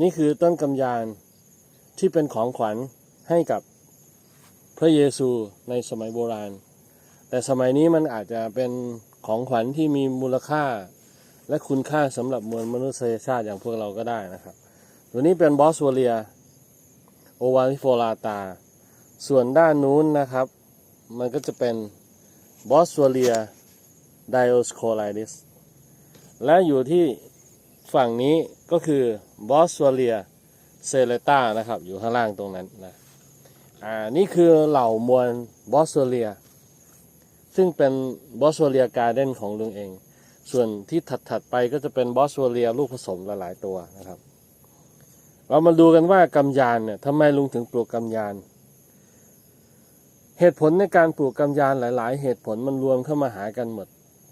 นี่คือต้นกำยานที่เป็นของขวัญให้กับพระเยซูในสมัยโบราณ แต่สมัยนี้มันอาจจะเป็นของขวัญที่มีมูลค่า และคุณค่าสำหรับมวลมนุษยชาติอย่างพวกเราก็ได้นะครับตัวนี้เป็นบอสวเลียโอวาลิโฟลาตา ส่วนด้านนู้นนะครับ มันก็จะเป็นบอสวเลียไดโอสโคไลดิสและอยู่ที่ ฝั่งนี้ก็คือบอสวเลียเซเลตานะครับ อยู่ข้างล่างตรงนั้นนะอ่านี่คือเหล่ามวลบอสวเลียซึ่งเป็นบอสวเลียการ์เด้นของลุงเอง ส่วนที่ถัดๆไปก็จะเป็นบอสวเลียลูกผสมหลายๆตัวนะครับ เรามาดูกันว่ากำยานเนี่ยทำไมลุงถึงปลูกกำยาน เหตุผลในการปลูกกำยานหลาย ๆ เหตุผลมันรวมเข้ามาหากันหมด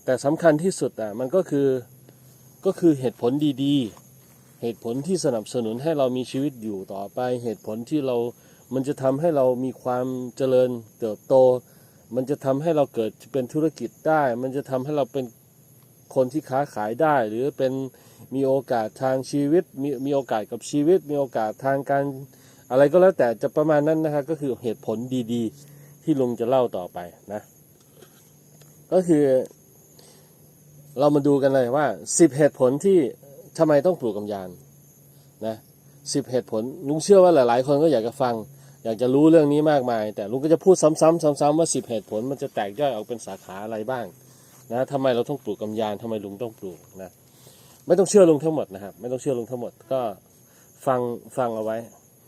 แต่สำคัญที่สุดอะมันก็คือ ก็คือเหตุผลดีๆ เหตุผลที่สนับสนุนให้เรามีชีวิตอยู่ต่อไป เหตุผลที่เรา มันจะทำให้เรามีความเจริญเติบโต มันจะทำให้เราเกิดเป็นธุรกิจได้ มันจะทำให้เราเป็นคนที่ค้าขายได้ หรือเป็นมีโอกาสทางชีวิต มีมีโอกาสกับชีวิต มีโอกาสทางการอะไรก็แล้วแต่จะประมาณนั้นนะครับก็คือเหตุผลดีๆ ที่ลุงจะเล่าต่อไปนะ ก็คือ เรามาดูกันเลยว่าสิบเหตุผลที่ทำไมต้องปลูกกำยานนะสิบเหตุผลลุงเชื่อว่าหลาย ๆ คนก็อยากจะฟัง อยากจะรู้เรื่องนี้มากมาย แต่ลุงก็จะพูดซ้ำๆซ้ำๆว่าสิบเหตุผลมันจะแตกย่อยออกเป็นสาขาอะไรบ้างนะทำไมเราต้องปลูกกำยานทำไมลุงต้องปลูกนะไม่ต้องเชื่อลุงทั้งหมดนะครับ ไม่ต้องเชื่อลุงทั้งหมดก็ฟังฟังเอาไว้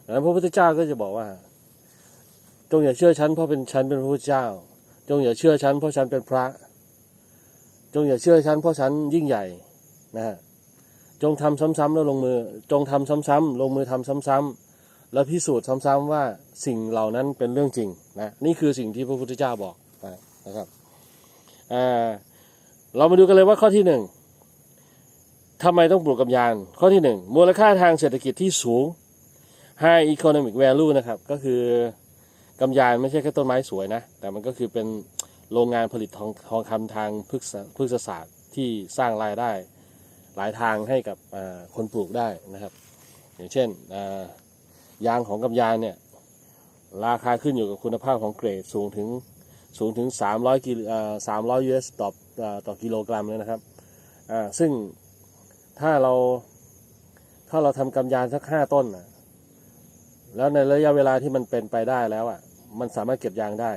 แล้วพระพุทธเจ้าก็จะบอกว่า จงอย่าเชื่อฉันเพราะเป็นฉันเป็นพระพุทธเจ้า จงอย่าเชื่อฉันเพราะฉันเป็นพระ จงอย่าเชื่อฉันเพราะฉันยิ่งใหญ่นะฮะจงทำซ้ำๆแล้วลงมือ จงทำซ้ำๆลงมือทำซ้ำๆแล้วพิสูจน์ซ้ำๆว่าสิ่งเหล่านั้นเป็นเรื่องจริงนะนี่คือสิ่งที่พระพุทธเจ้าบอกนะครับเรามาดูกันเลยว่าข้อที่หนึ่งทำไมต้องปลูกกำยาน ข้อที่หนึ่งมูลค่าทางเศรษฐกิจที่สูง high economic value นะครับ ก็คือกำยานไม่ใช่แค่ต้นไม้สวยนะ แต่มันก็คือเป็น โรงงานผลิตทองทองคำทางพฤกษพฤกษศาสตร์ที่สร้างรายได้ หลายทางให้กับคนปลูกได้นะครับ อย่างเช่นยางของกำยานเนี่ยราคาขึ้นอยู่กับคุณภาพของเกรดสูงถึงสูงถึง 300กิโลอ่า300 US ต่ออ่าต่อกิโลกรัมเลยนะครับซึ่งถ้าเราถ้าเราทำกำยานสักห้าต้นนะแล้วในระยะเวลาที่มันเป็นไปได้แล้วอะมันสามารถเก็บยางได้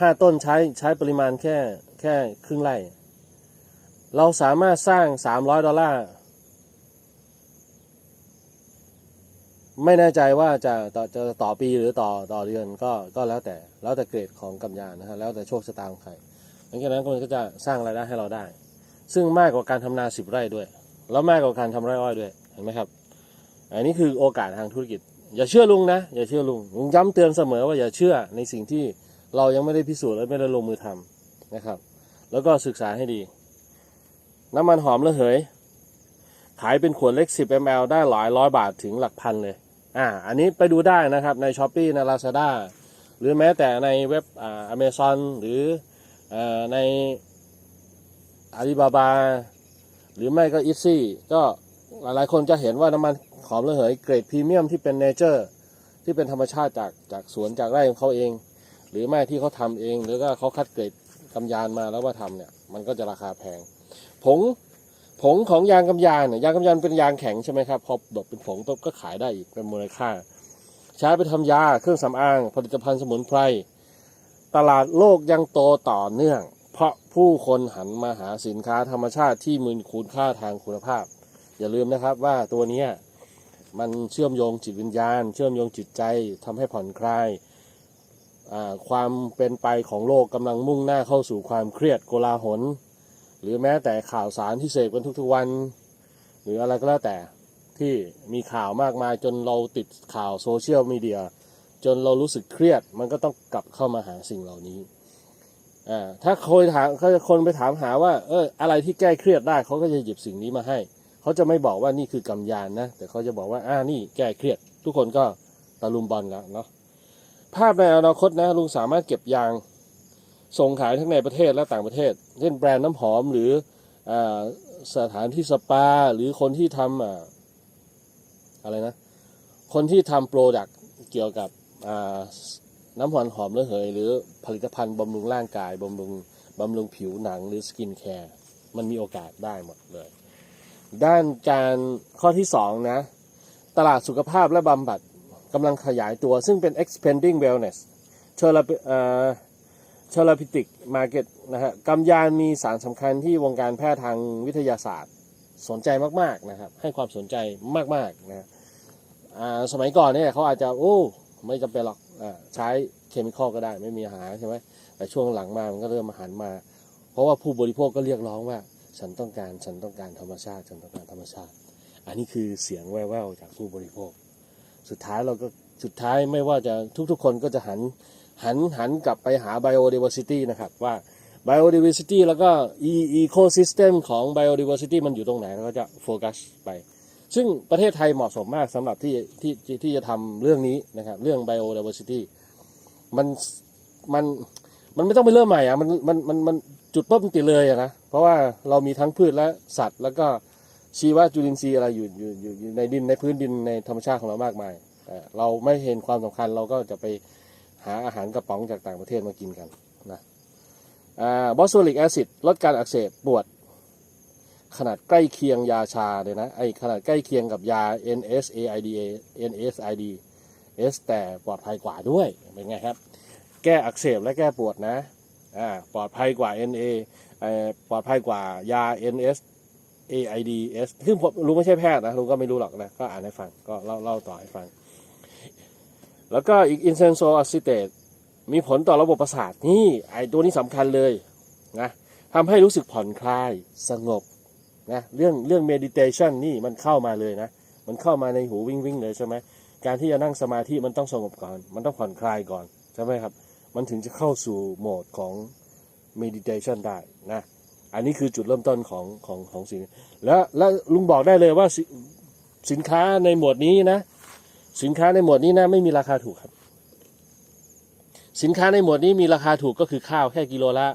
ห้าต้นใช้ใช้ปริมาณแค่แค่ครึ่งไร่ เราสามารถสร้างสามร้อยดอลลาร์ ไม่แน่ใจว่าจะต่อจะต่อปีหรือต่อต่อเดือนก็ก็แล้วแต่แล้วแต่เกรดของกำยานนะฮะแล้วแต่โชคชะตาของใครดังนั้นมันก็จะสร้างรายได้ให้เราได้ ซึ่งมากกว่าการทำนาสิบไร่ด้วย แล้วมากกว่าการทำไร่อ้อยด้วยเห็นไหมครับ อันนี้คือโอกาสทางธุรกิจ อย่าเชื่อลุงนะ อย่าเชื่อลุงลุงย้ำเตือนเสมอว่าอย่าเชื่อในสิ่งที่ เรายังไม่ได้พิสูจน์และไม่ได้ลงมือทำนะครับ แล้วก็ศึกษาให้ดี น้ำมันหอมระเหย ขายเป็นขวดเล็ก 10 ml ได้หลายร้อยบาทถึงหลักพันเลยอ่าอันนี้ไปดูได้นะครับใน s h อ p e e ใน Lazada หรือแม้แต่ในเว็บอ่า Amazon หรืออ่ใน Alibaba หรือไม่ก็ i ซี่ก็หลายๆคนจะเห็นว่าน้ำมันหอมระเหยเกรดพรีเมียมที่เป็นเนเจอร์ที่เป็นธรรมชาติจากจากสวนจากไร่ของเขาเอง หรือไม่ที่เขาทำเอง หรือก็เขาคัดเกรดกำยานมาแล้วมาทำเนี่ย มันก็จะราคาแพง ผงผงของยางกำยานเนี่ยยางกำยานเป็นยางแข็งใช่ไหมครับพอดบเป็นผงปุ๊บก็ขายได้อีกเป็นมูลค่า ใช้ไปทำยาเครื่องสำอาง ผลิตภัณฑ์สมุนไพรตลาดโลกยังโตต่อเนื่อง เพราะผู้คนหันมาหาสินค้าธรรมชาติที่มีคุณค่าทางคุณภาพ อย่าลืมนะครับว่าตัวนี้มันเชื่อมโยงจิตวิญญาณ เชื่อมโยงจิตใจทำให้ผ่อนคลาย ความเป็นไปของโลกกำลังมุ่งหน้าเข้าสู่ความเครียดโกลาหล หรือแม้แต่ข่าวสารที่เสพกันทุกๆวัน หรืออะไรก็แล้วแต่ที่มีข่าวมากมายจนเราติดข่าวโซเชียลมีเดียจนเรารู้สึกเครียดมันก็ต้องกลับเข้ามาหาสิ่งเหล่านี้อ่าถ้าคนถามเขาจะคนไปถามหาว่าเอออะไรที่แก้เครียดได้เขาก็จะหยิบสิ่งนี้มาให้ เขาจะไม่บอกว่านี่คือกำยานนะ แต่เขาจะบอกว่าอ่านี่แก้เครียด ทุกคนก็ตะลุมบอลแล้วเนาะ ภาพในอนาคตนะลุงสามารถเก็บยางส่งขายทั้งในประเทศและต่างประเทศ เช่นแบรนด์น้ำหอมหรืออสถานที่สปา หรือคนที่ทำอ่าอะไรนะ คนที่ทำโปรดักต์เกี่ยวกับน้ำหอมหอมระเหย หรือผลิตภัณฑ์บำรุงร่างกายบำรุงบำรุงผิวหนังหรือสกินแคร์มันมีโอกาสได้หมดเลย ด้านการข้อที่สองนะ ตลาดสุขภาพและบำบัด กำลังขยายตัวซึ่งเป็น expanding wellness เชลเอ่อเชลพิติกมาเก็ตนะฮะกำยานมีสารสำคัญที่วงการแพทย์ทางวิทยาศาสตร์สนใจมากๆนะครับ ให้ความสนใจมากๆนะฮะสมัยก่อนเนี่ยเขาอาจจะโอ้ไม่จำเป็นหรอกอใช้เคมีคอลก็ได้ไม่มีอาหารใช่ไหมแต่ช่วงหลังมามันก็เริ่มมาหันมา เพราะว่าผู้บริโภคก็เรียกร้องว่า ฉันต้องการฉันต้องการธรรมชาติ ฉันต้องการธรรมชาติ อันนี้คือเสียงแว่วๆจากผู้บริโภค สุดท้ายเราก็สุดท้ายไม่ว่าจะทุกๆคนก็จะหันหันหันกลับไปหา biodiversity นะครับว่า biodiversity แล้วก็ ecosystem ของ biodiversity มันอยู่ตรงไหนแล้วก็จะโฟกัสไป ซึ่งประเทศไทยเหมาะสมมากสำหรับที่ที่ที่จะทำเรื่องนี้นะครับ เรื่อง biodiversity มันมันมันไม่ต้องไปเริ่มใหม่อะมันมันมันมันจุดเริ่มติดเลยอะนะ เพราะว่าเรามีทั้งพืชและสัตว์ แล้วก็ ชีวจุลินทรีย์อะไรอยู่อยู่อยู่อยู่ในดินในพื้นดินในธรรมชาติของเรามากมายแต่เราไม่เห็นความสำคัญเราก็จะไปหาอาหารกระป๋องจากต่างประเทศมากินกันนะบอสโซลิกแอซิดลดการอักเสบปวด ขนาดใกล้เคียงยาชาเลยนะไอขนาดใกล้เคียงกับยา NSAIDA NSAID S แต่ปลอดภัยกว่าด้วยเป็นไงครับ แก้อักเสบและแก้ปวดนะอ่าปลอดภัยกว่า NA ปลอดภัยกว่ายา NS AID S ซึ่งผมลุงไม่ใช่แพทย์นะลุงก็ไม่รู้หรอกนะ ก็อ่านให้ฟัง ก็เล่าเล่าต่อให้ฟัง แล้วก็อีกอินเซนโซอะซิเตตมีผลต่อระบบประสาท นี่ไอตัวนี้สำคัญเลยนะทำให้รู้สึกผ่อนคลายสงบนะเรื่องเรื่องเมดิเทชันนี่มันเข้ามาเลยนะ มันเข้ามาในหูวิ่งวิ่งเลยใช่ไหมการที่จะนั่งสมาธิมันต้องสงบก่อน มันต้องผ่อนคลายก่อน ใช่ไหมครับ มันถึงจะเข้าสู่โหมดของ meditation ได้นะ อันนี้คือจุดเริ่มต้นของของของสินี้แล้วแล้วลุงบอกได้เลยว่าสิสินค้าในหมวดนี้นะ สินค้าในหมวดนี้นะไม่มีราคาถูกครับ สินค้าในหมวดนี้มีราคาถูกก็คือข้าวแค่กิโลละ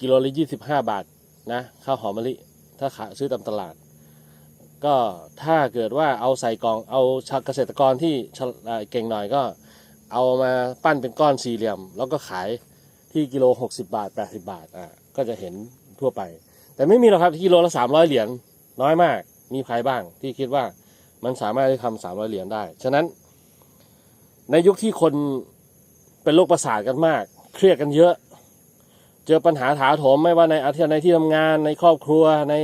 กิโลละยี่สิบห้าบาทนะข้าวหอมมะลิ ถ้าขาซื้อตามตลาด ก็ถ้าเกิดว่าเอาใส่กล่องเอาชาเกษตรกรที่เก่งหน่อยก็ เอามาปั้นเป็นก้อนสี่เหลี่ยม แล้วก็ขายที่กิโลหกสิบาทแปดสิบาทอะ ก็จะเห็นทั่วไป แต่ไม่มีหรอกครับกิโลละสามร้อยเหรียญน้อยมากมีใครบ้างที่คิดว่ามันสามารถที่ทำสามร้อยเหรียญได้ ฉะนั้น ในยุคที่คนเป็นโรคประสาทกันมาก เครียดกันเยอะ เจอปัญหาถาโถมไม่ว่าในอาชีพในที่ทำงานในครอบครัวใน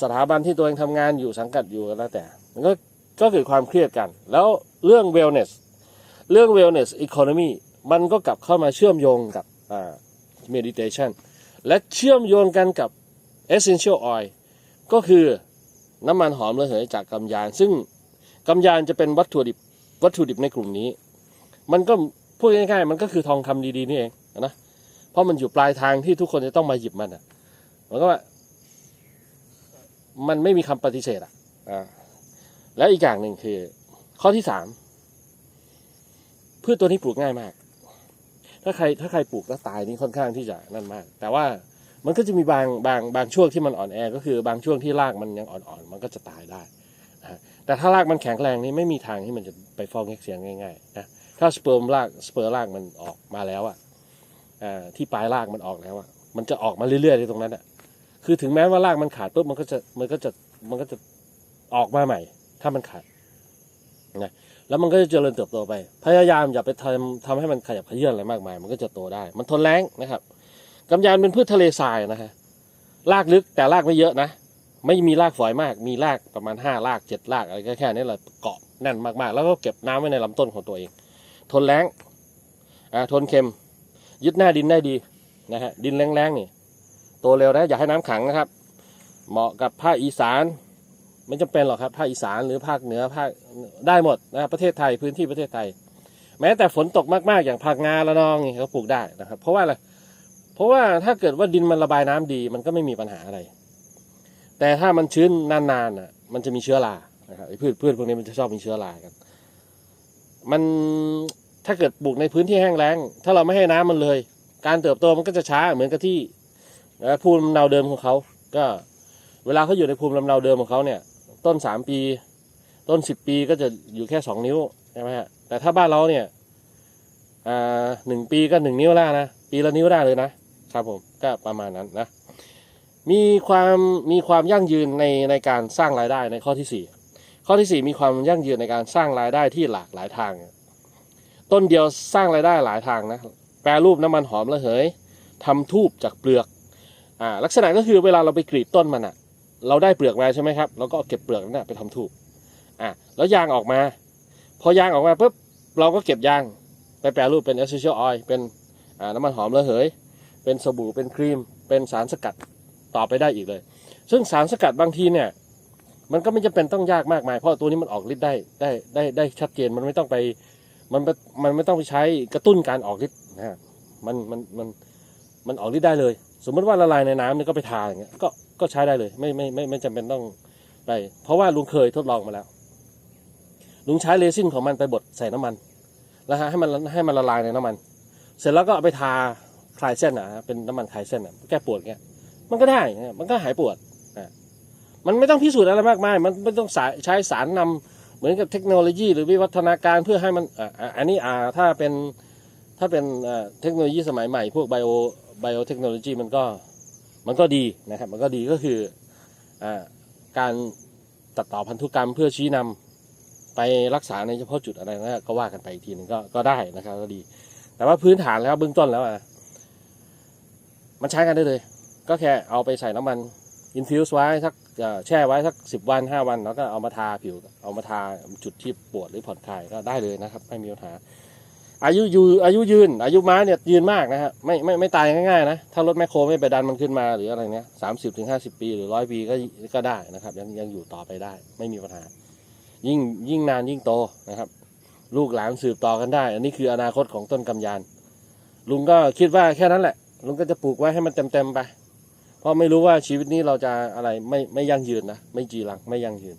สถาบันที่ตัวเองทำงานอยู่สังกัดอยู่ก็แล้วแต่มันก็ก็เกิดความเครียดกัน แล้วเรื่อง wellness เรื่อง wellness economy มันก็กลับเข้ามาเชื่อมโยงกับ meditation และเชื่อมโยงกันกับ essential oil ก็คือน้ำมันหอมระเหยจากกำยาน ซึ่งกำยานจะเป็นวัตถุดิบวัตถุดิบในกลุ่มนี้ มันก็พูดง่ายๆ มันก็คือทองคำดีๆนี่เองนะเพราะมันอยู่ปลายทางที่ทุกคนจะต้องมาหยิบมันอะมันก็ว่ามันไม่มีคำปฏิเสธอะแล้วอีกอย่างหนึ่งคือ ข้อที่สามพืชตัวนี้ปลูกง่ายมาก ถ้าใครถ้าใครปลูกแล้วตายนี่ค่อนข้างที่จะนั่นมาก แต่ว่ามันก็จะมีบางบางบางช่วงที่มันอ่อนแอ ก็คือบางช่วงที่รากมันยังอ่อนๆ มันก็จะตายได้นะแต่ถ้ารากมันแข็งแรงนี่ไม่มีทางที่มันจะไปฟอกเง็กเสียงง่ายๆนะถ้าสเปิร์มรากสเปอร์รากมันออกมาแล้วอะอ่าที่ปลายรากมันออกแล้วอะมันจะออกมาเรื่อยๆในตรงนั้นอะคือถึงแม้ว่ารากมันขาดปุ๊บมันก็จะมันก็จะมันก็จะออกมาใหม่ ถ้ามันขาดนะ แล้วมันก็จะเจริญเติบโตไป พยายามอย่าไปทำทำให้มันขยับขยื่นอะไรมากมาย มันก็จะโตได้ มันทนแรงนะครับกำยานเป็นพืชทะเลทรายนะฮะรากลึกแต่รากไม่เยอะนะ ไม่มีรากฝอยมาก มีรากประมาณห้ารากเจ็ดรากอะไรก็แค่นี้แหละเกาะแน่นมากๆ แล้วก็เก็บน้ำไว้ในลำต้นของตัวเอง ทนแรงอ่าทนเค็ม ยึดหน้าดินได้ดีนะฮะดินแรงๆนี่โตเร็วนะอย่าให้น้ำขังนะครับ เหมาะกับภาคอีสาน ไม่จำเป็นหรอกครับภาคอีสานหรือภาคเหนือภาคได้หมดนะประเทศไทยพื้นที่ประเทศไทย แม้แต่ฝนตกมากๆ อย่างภาคงาละนองนี่เขาปลูกได้นะครับ เพราะว่าอะไรเพราะว่าถ้าเกิดว่าดินมันระบายน้ำดี มันก็ไม่มีปัญหาอะไร แต่ถ้ามันชื้นนานๆน่ะ มันจะมีเชื้อรานะครับพืชพืชพวกนี้มันจะชอบมีเชื้อรากันมันถ้าเกิดปลูกในพื้นที่แห้งแล้ง ถ้าเราไม่ให้น้ำมันเลย การเติบโตมันก็จะช้าเหมือนกับที่ภูมิลำเนาเดิมของเขาก็เวลาเขาอยู่ในภูมิลำเนาเดิมของเขาเนี่ย ต้นสามปี ต้นสิบปีก็จะอยู่แค่สองนิ้วใช่ไหมฮะแต่ถ้าบ้านเราเนี่ยอ่าหนึ่งปีก็หนึ่งนิ้วแล้วนะ ปีละนิ้วได้เลยนะครับผมก็ประมาณนั้นนะมีความมีความยั่งยืนในในการสร้างรายได้ในข้อที่สี่ข้อที่สี่มีความยั่งยืนในการสร้างรายได้ที่หลากหลายทาง ต้นเดียวสร้างรายได้หลายทางนะแปรรูปน้ำมันหอมระเหยทำทูบจากเปลือกอ่าลักษณะก็คือเวลาเราไปกรีดต้นมันอะ เราได้เปลือกมาใช่ไหมครับเราก็เก็บเปลือกนั้นนะไปทำทูบอะแล้วยางออกมา พอยางออกมาปุ๊บเราก็เก็บยางไปแปรรูปเป็น essential oil เป็นน้ำมันหอมระเหย เป็นสบู่เป็นครีม เป็นสารสกัดต่อไปได้อีกเลย ซึ่งสารสกัดบางทีเนี่ยมันก็ไม่จำเป็นต้องยากมากมาย เพราะตัวนี้มันออกฤทธิ์ได้ได้ได้ได้ชัดเจนมันไม่ต้องไปมันม่มันไม่ต้องไปใช้กระตุ้นการออกฤทธิ์นะฮะมันมันมันมันออกฤทธิ์ได้เลย สมมติว่าละลายในน้ำเนี่ยก็ไปทาอย่างเงี้ยก็ ก็ใช้ได้เลย ไม่ไม่ไม่ไม่จำเป็นต้องไป เพราะว่าลุงเคยทดลองมาแล้ว ลุงใช้เรซินของมันไปบดใส่น้ำมัน แล้วฮะให้มันให้มันละลายในน้ำมัน เสร็จแล้วก็เอาไปทาคลายเส้นอะเป็นน้ำมันคลายเส้นอะแก้ปวดเงี้ยมันก็ได้มันก็หายปวดอะมันไม่ต้องพิสูจน์อะไรมากมาย มันไม่ต้องใช้สารนำเหมือนกับเทคโนโลยี หรือวิวัฒนาการเพื่อให้มันอะอันนี้อ่าถ้าเป็นถ้าเป็นอ่าเทคโนโลยีสมัยใหม่ พวกไบโอไบโอเทคโนโลยีมันก็ มันก็ดีนะครับ มันก็ดีก็คืออการตัดต่อพันธุกรรมเพื่อชี้นำไปรักษาในเฉพาะจุดอะไรนะก็ว่ากันไปอีกทีหนึ่งก็ก็ได้นะครับก็ดี แต่ว่าพื้นฐานแล้วเบื้องต้นแล้วอะมันใช้กันได้เลย ก็แค่เอาไปใส่น้ำมันอินฟิวส์ไว้สักแช่ไว้สักสิบวันห้าวัน แล้วก็เอามาทาผิว เอามาทาจุดที่ปวดหรือผ่อนคลายก็ได้เลยนะครับ ไม่มีปัญหา อายุยืนอายุยืน อายุม้าเนี่ยยืนมากนะฮะไม่ไม่ไม่ตายง่ายๆนะ ถ้ารถแมคโครไม่ไปดันมันขึ้นมาหรืออะไรเนี้ยสามสิบถึงห้าสิบปีหรือร้อยปีก็ก็ได้นะครับ ยังยังอยู่ต่อไปได้ ไม่มีปัญหา ยิ่งยิ่งนานยิ่งโตนะครับ ลูกหลานสืบต่อกันได้ อันนี้คืออนาคตของต้นกำยาน ลุงก็คิดว่าแค่นั้นแหละ ลุงก็จะปลูกไว้ให้มันเต็มเต็มๆไป เพราะไม่รู้ว่าชีวิตนี้เราจะอะไรไม่ไม่ยั่งยืนนะไม่จีรังไม่ยั่งยืน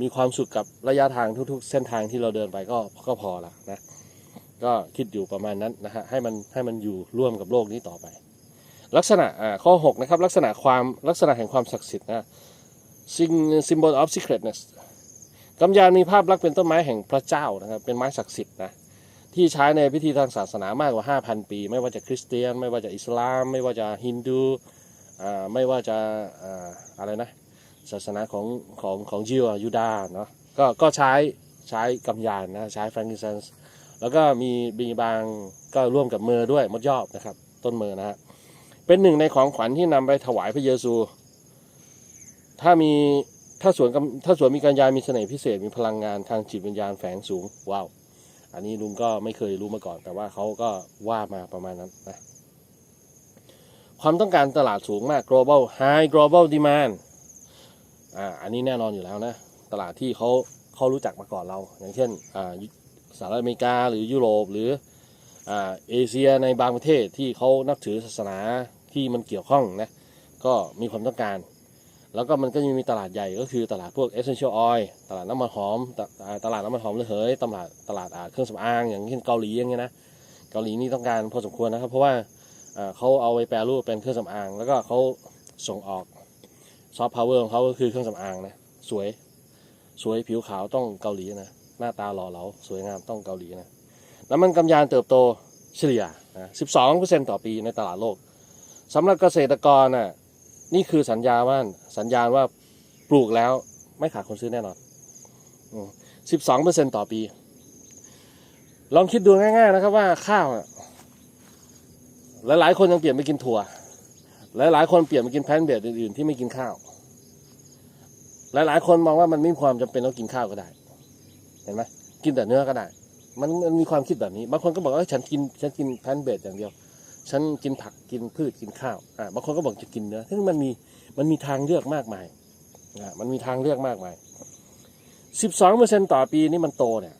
มีความสุขกับระยะทางทุก ๆ เส้นทางที่เราเดินไปก็ก็พอละนะ ก็คิดอยู่ประมาณนั้นนะฮะให้มันให้มันอยู่ร่วมกับโลกนี้ต่อไป ลักษณะอ่าข้อ 6 นะครับ ลักษณะความลักษณะแห่งความศักดิ์สิทธิ์นะ symbol of secretness กำยานมีภาพลักษณ์เป็นต้นไม้แห่งพระเจ้านะครับ เป็นไม้ศักดิ์สิทธิ์นะที่ใช้ในพิธีทางศาสนามากกว่า 5,000 ปี ไม่ว่าจะคริสเตียน ไม่ว่าจะอิสลาม ไม่ว่าจะฮินดูอ่าไม่ว่าจะอ่าอะไรนะศาสนาของของของยิวยูดาห์เนาะก็ก็ใช้ใช้กำยานนะใช้แฟรงกินเซนส์ แล้วก็มีมีบางก็ร่วมกับเมอร์ด้วยมดยอบนะครับ ต้นเมอร์นะฮะเป็นหนึ่งในของขวัญที่นำไปถวายพระเยซู ถ้ามีถ้าสวนกำถ้าสวนมีการยามีเสน่ห์พิเศษมีพลังงานทางจิตวิญญาณแฝงสูงว้าวอันนี้ลุงก็ไม่เคยรู้มาก่อน แต่ว่าเขาก็ว่ามาประมาณนั้นนะความต้องการตลาดสูงมาก global high global demand อ่าอันนี้แน่นอนอยู่แล้วนะ ตลาดที่เขาเขารู้จักมาก่อนเรา อย่างเช่นอ่า สหรัฐอเมริกาหรือยุโรปหรืออ่าเอเชียในบางประเทศที่เขานับถือศาสนาที่มันเกี่ยวข้องนะก็มีความต้องการ แล้วก็มันก็ยังมีตลาดใหญ่ก็คือตลาดพวก essential oil ตลาดน้ำมันหอมตตลาดน้ำมันหอมระเหยตลาดตลาดเครื่องสำอางอย่างเช่นเกาหลีอย่างเงี้ยนะเกาหลีนี่ต้องการพอสมควรนะครับ เพราะว่าอ่าเขาเอาไปแปรรูปเป็นเครื่องสำอาง แล้วก็เขาส่งออกซอฟต์พาวเวอร์ของเขาก็คือเครื่องสำอางนะสวยสวยผิวขาวต้องเกาหลีนะ หน้าตาหล่อเหลาสวยงามต้องเกาหลีนะน้ำมันกำยานเติบโตเฉลี่ยนะ12%ต่อปีในตลาดโลกสำหรับเกษตรกรน่ะนี่คือสัญญาว่าสัญญาณว่าปลูกแล้วไม่ขาดคนซื้อแน่นอนอืม12%ต่อปี ลองคิดดูง่าย ๆ นะครับว่าข้าวหลายๆคนยังเปลี่ยนไปกินถั่ว หลายๆคนเปลี่ยนไปกินแพนเบดอื่นๆที่ไม่กินข้าว หลายๆคนมองว่ามันไม่มีความจำเป็นต้องกินข้าวก็ได้ เห็นไหมกินแต่เนื้อก็ได้ มันมันมีความคิดแบบนี้ บางคนก็บอกว่าฉันกินฉันกินแพนเบดอย่างเดียว ฉันกินผักกินพืชกินข้าวอ่าบางคนก็บอกจะกินเนื้อซึ่งมันมีมันมีทางเลือกมากมายอ่ามันมีทางเลือกมากมายสิบสองเปอร์เซ็นต่อปีนี่มันโตเนี่ย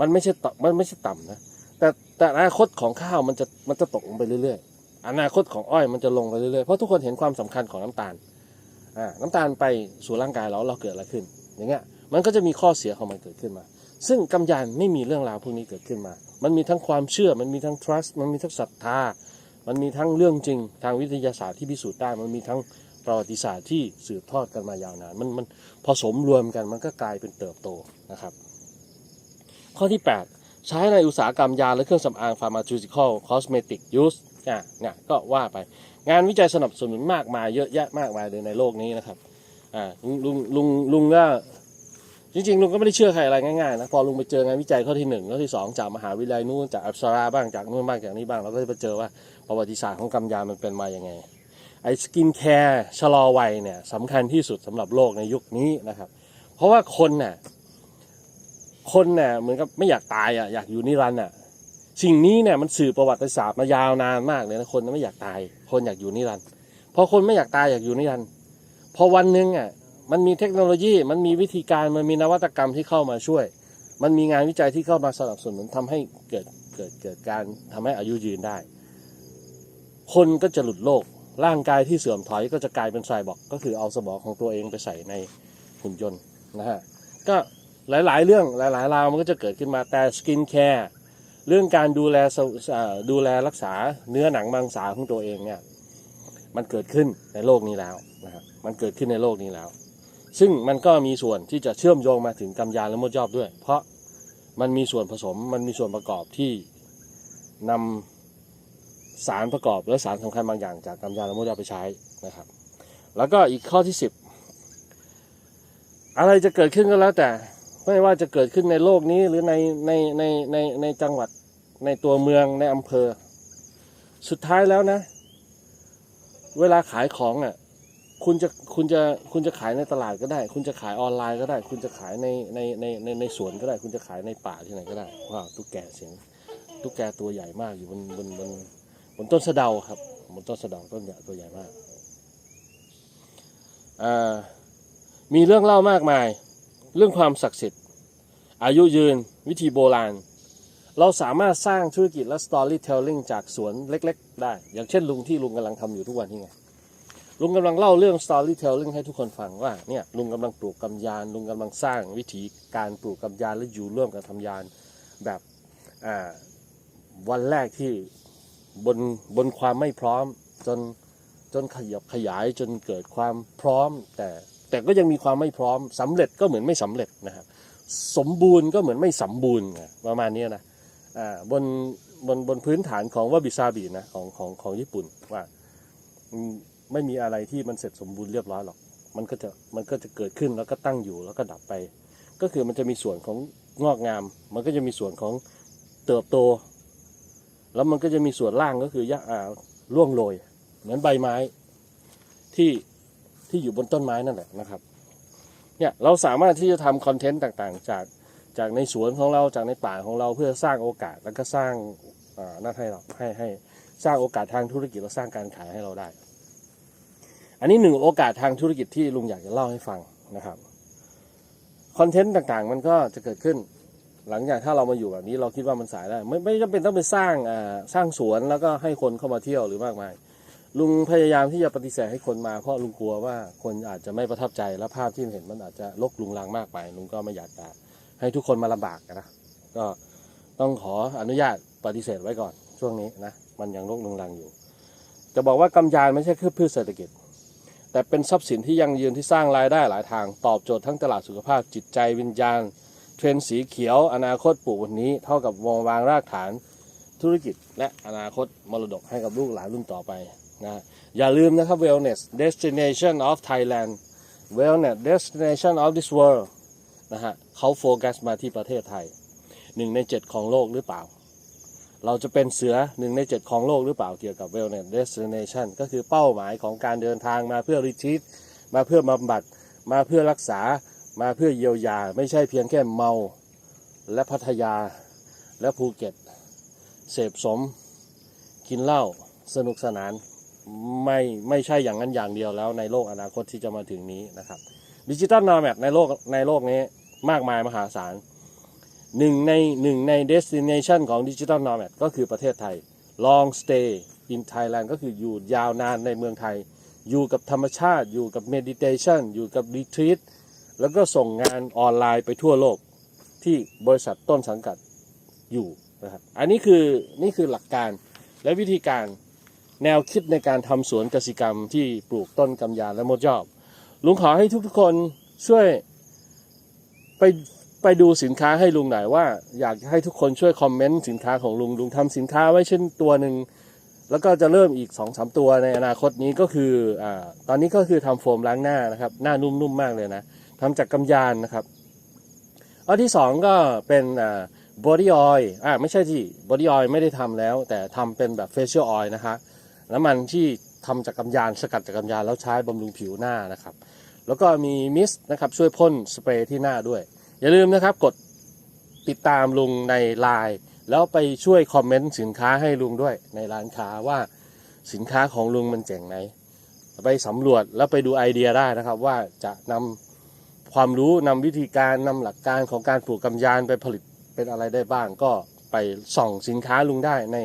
มันไม่ใช่ต่ำมันไม่ใช่ต่ำนะแต่แต่อนาคตของข้าวมันจะมันจะตกลงไปเรื่อยๆ อนาคตของอ้อยมันจะลงไปเรื่อยๆ เพราะทุกคนเห็นความสำคัญของน้ำตาลอ่าน้ำตาลไปสู่ร่างกายเราเราเกิดอะไรขึ้น อย่างเงี้ยมันก็จะมีข้อเสียของมันเกิดขึ้นมา ซึ่งกำยานไม่มีเรื่องราวพวกนี้เกิดขึ้นมา มันมีทั้งความเชื่อ มันมีทั้ง trust มันมีทั้งศรัทธา มันมีทั้งเรื่องจริง ทางวิทยาศาสตร์ที่พิสูจน์ได้ มันมีทั้งประวัติศาสตร์ที่สืบทอดกันมายาวนาน มันมันผสมรวมกัน มันก็กลายเป็นเติบโตนะครับ ข้อที่ 8 ใช้ในอุตสาหกรรมยาและเครื่องสำอาง pharmaceutical cosmetic use อะเนี่ยก็ว่าไป งานวิจัยสนับสนุนมากมายเยอะแยะมากมายเลยในโลกนี้นะครับ อ่าลุงลุงลุงก็ จริงๆลุงก็ไม่ได้เชื่อใครอะไรง่ายๆนะพอลุงไปเจองานวิจัยข้อที่หนึ่งข้อที่สองจากมหาวิทยาลัยนู้นจากอัปสราบ้างจากนู้นบ้างจากนี้บ้างเราก็จะไปเจอว่าประวัติศาสตร์ของกำยามันเป็นมาอย่างไงไอ้สกินแคร์ชะลอวัยเนี่ยสำคัญที่สุดสำหรับโลกในยุคนี้นะครับ เพราะว่าคนน่ะคนน่ะเหมือนกับไม่อยากตายอะอยากอยู่นิรันดร์อะสิ่งนี้เนี่ยมันสื่อประวัติศาสตร์มายาวนานมากเลยนะคนไม่อยากตาย คนอยากอยู่นิรันดร์พอคนไม่อยากตายอยากอยู่นิรันดร์พอวันหนึ่งอะ มันมีเทคโนโลยี มันมีวิธีการมันมีนวัตกรรมที่เข้ามาช่วย มันมีงานวิจัยที่เข้ามาสนับสนุนทำให้เกิดเกิดเกิดการทำให้อายุยืนได้ คนก็จะหลุดโลก ร่างกายที่เสื่อมถอยก็จะกลายเป็นไซบอร์กก็คือเอาสมองของตัวเองไปใส่ในหุ่นยนต์นะฮะก็หลาย ๆ เรื่องหลายๆราวมันก็จะเกิดขึ้นมาแต่สกินแคร์เรื่องการดูแลสวเอ่อดูแลรักษาเนื้อหนังมังสาของตัวเองเนี่ยมันเกิดขึ้นในโลกนี้แล้วนะครับมันเกิดขึ้นในโลกนี้แล้ว ซึ่งมันก็มีส่วนที่จะเชื่อมโยงมาถึงกำยานและมดยอบด้วย เพราะมันมีส่วนผสมมันมีส่วนประกอบที่นำสารประกอบและสารสำคัญบางอย่างจากกำยานและมดยอบไปใช้นะครับ แล้วก็อีกข้อที่ 10 อะไรจะเกิดขึ้นก็แล้วแต่ไม่ว่าจะเกิดขึ้นในโลกนี้หรือในในในในในจังหวัดในตัวเมืองในอำเภอ สุดท้ายแล้วนะ เวลาขายของอะ คุณจะคุณจะคุณจะขายในตลาดก็ได้ คุณจะขายออนไลน์ก็ได้ คุณจะขายในในในในในสวนก็ได้ คุณจะขายในป่าที่ไหนก็ได้ว้าวตุ๊กแกเสียงตุ๊กแกตัวใหญ่มากอยู่บนบนบนบนต้นสะเดาครับบนต้นสะเดาต้นใหญ่ตัวใหญ่มากอ่ามีเรื่องเล่ามากมาย เรื่องความศักดิ์สิทธิ์ อายุยืนวิธีโบราณ เราสามารถสร้างธุรกิจและ storytelling จากสวนเล็ก ๆ ได้ อย่างเช่นลุงที่ลุงกำลังทำอยู่ทุกวันนี้ไง ลุงกำลังเล่าเรื่อง storytelling ให้ทุกคนฟังว่าเนี่ยลุงกำลังปลูกกำยาน ลุงกำลังสร้างวิธีการปลูกกำยานและอยู่ร่วมกับทำยานแบบวันแรกที่บนบนความไม่พร้อมจนจนขยับขยายจนเกิดความพร้อม แต่แต่ก็ยังมีความไม่พร้อมสำเร็จก็เหมือนไม่สำเร็จนะครับสมบูรณ์ก็เหมือนไม่สมบูรณ์ประมาณนี้นะบนบนบนพื้นฐานของวาบิซาบินะของของของญี่ปุ่นว่า ไม่มีอะไรที่มันเสร็จสมบูรณ์เรียบร้อยหรอก มันก็จะมันก็จะเกิดขึ้นแล้วก็ตั้งอยู่แล้วก็ดับไป ก็คือมันจะมีส่วนของงอกงาม มันก็จะมีส่วนของเติบโต แล้วมันก็จะมีส่วนล่างก็คือยะอ่าร่วงโรยเหมือนใบไม้ที่ที่อยู่บนต้นไม้นั่นแหละนะครับเนี่ยเราสามารถที่จะทำคอนเทนต์ต่างๆ จากจากในสวนของเราจากในป่าของเราเพื่อสร้างโอกาสแล้วก็สร้างอ่านั่นให้เราให้ให้สร้างโอกาสทางธุรกิจและสร้างการขายให้เราได้ อันนี้หนึ่งโอกาสทางธุรกิจที่ลุงอยากจะเล่าให้ฟังนะครับคอนเทนต์ต่างๆ มันก็จะเกิดขึ้น หลังจากถ้าเรามาอยู่แบบนี้เราคิดว่ามันสายได้ ไม่ไม่จำเป็นต้องไปสร้างอ่าสร้างสวนแล้วก็ให้คนเข้ามาเที่ยวหรือมากมาย ลุงพยายามที่จะปฏิเสธให้คนมาเพราะลุงกลัวว่าคนอาจจะไม่ประทับใจและภาพที่เห็นมันอาจจะลกลุงลังมากไป ลุงก็ไม่อยากจะให้ทุกคนมาลำบากนะก็ต้องขออนุญาตปฏิเสธไว้ก่อนช่วงนี้นะมันยังลกลุงลังอยู่ จะบอกว่ากำยานไม่ใช่แค่พืชเศรษฐกิจ แต่เป็นทรัพย์สินที่ยั่งยืนที่สร้างรายได้หลายทางตอบโจทย์ทั้งตลาดสุขภาพจิตใจวิญญาณ เทรนสีเขียว อนาคตปลูกวันนี้ เท่ากับวงวางรากฐานธุรกิจ และอนาคตมรดกให้กับลูกหลานรุ่นต่อไปนะอย่าลืมนะครับ wellness destination of Thailand wellness destination of this world นะฮะเขาโฟกัสมาที่ประเทศไทยหนึ่งในเจ็ดของโลกหรือเปล่า เราจะเป็นเสือหนึ่งในเจ็ดของโลกหรือเปล่าเกี่ยวกับ wellness destination ก็คือเป้าหมายของการเดินทางมาเพื่อรีทรีตมาเพื่อบำบัด มาเพื่อรักษา มาเพื่อเยียวยา ไม่ใช่เพียงแค่เมา และพัทยา และภูเก็ต เสพสม กินเหล้าสนุกสนานไม่ไม่ใช่อย่างนั้นอย่างเดียวแล้วในโลกอนาคตที่จะมาถึงนี้นะครับดิจิตอลน m แม d ในโลกในโลกนี้มากมายมหาศาล หนึ่งในหนึ่งใน destination ของดิจิตอลน m แม d ก็คือประเทศไทย long stay in Thailand ก็คืออยู่ยาวนานในเมืองไทย อยู่กับธรรมชาติ อยู่กับ meditation อยู่กับ retreat แล้วก็ส่งงานออนไลน์ไปทั่วโลกที่บริษัทต้นสังกัดอยู่นะครับอันนี้คือนี่คือหลักการและวิธีการแนวคิดในการทำสวนกสิกรรมที่ปลูกต้นกำยานและมดยอบ ลุงขอให้ทุกๆคนช่วยไป ไปดูสินค้าให้ลุงหน่อยว่า อยากให้ทุกคนช่วยคอมเมนต์สินค้าของลุงลุงทำสินค้าไว้เช่นตัวหนึ่งแล้วก็จะเริ่มอีก2อสตัวในอนาคตนี้ก็คืออาตอนนี้ก็คือทำโฟมล้างหน้านะครับ หน้านุ่มๆมากเลยนะทำจากกำยานนะครับอันที่สองก็เป็นบอดี้ออยล์อ่าไม่ใช่ที่บอดี้ออยล์ไม่ได้ทำแล้ว แต่ทำเป็นแบบเฟเชียลออยล์นะคะ น้ำมันที่ทำจากกำยานสกัดจากกำยานแล้วใช้บำรุงผิวหน้านะครับ แล้วก็มีมิสต์นะครับช่วยพ่นสเปรย์ที่หน้าด้วย อย่าลืมนะครับกดติดตามลุงในไลน์แล้วไปช่วยคอมเมนต์สินค้าให้ลุงด้วยในร้านค้าว่าสินค้าของลุงมันเจ๋งไหน ไปสำรวจแล้วไปดูไอเดียได้นะครับ ว่าจะนำความรู้นำวิธีการนำหลักการของการปลูกกำยานไปผลิตเป็นอะไรได้บ้าง ก็ไปส่องสินค้าลุงได้ใน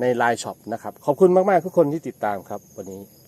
ในไลน์ช็อปนะครับ ขอบคุณมาก ๆ ทุกคนที่ติดตามครับวันนี้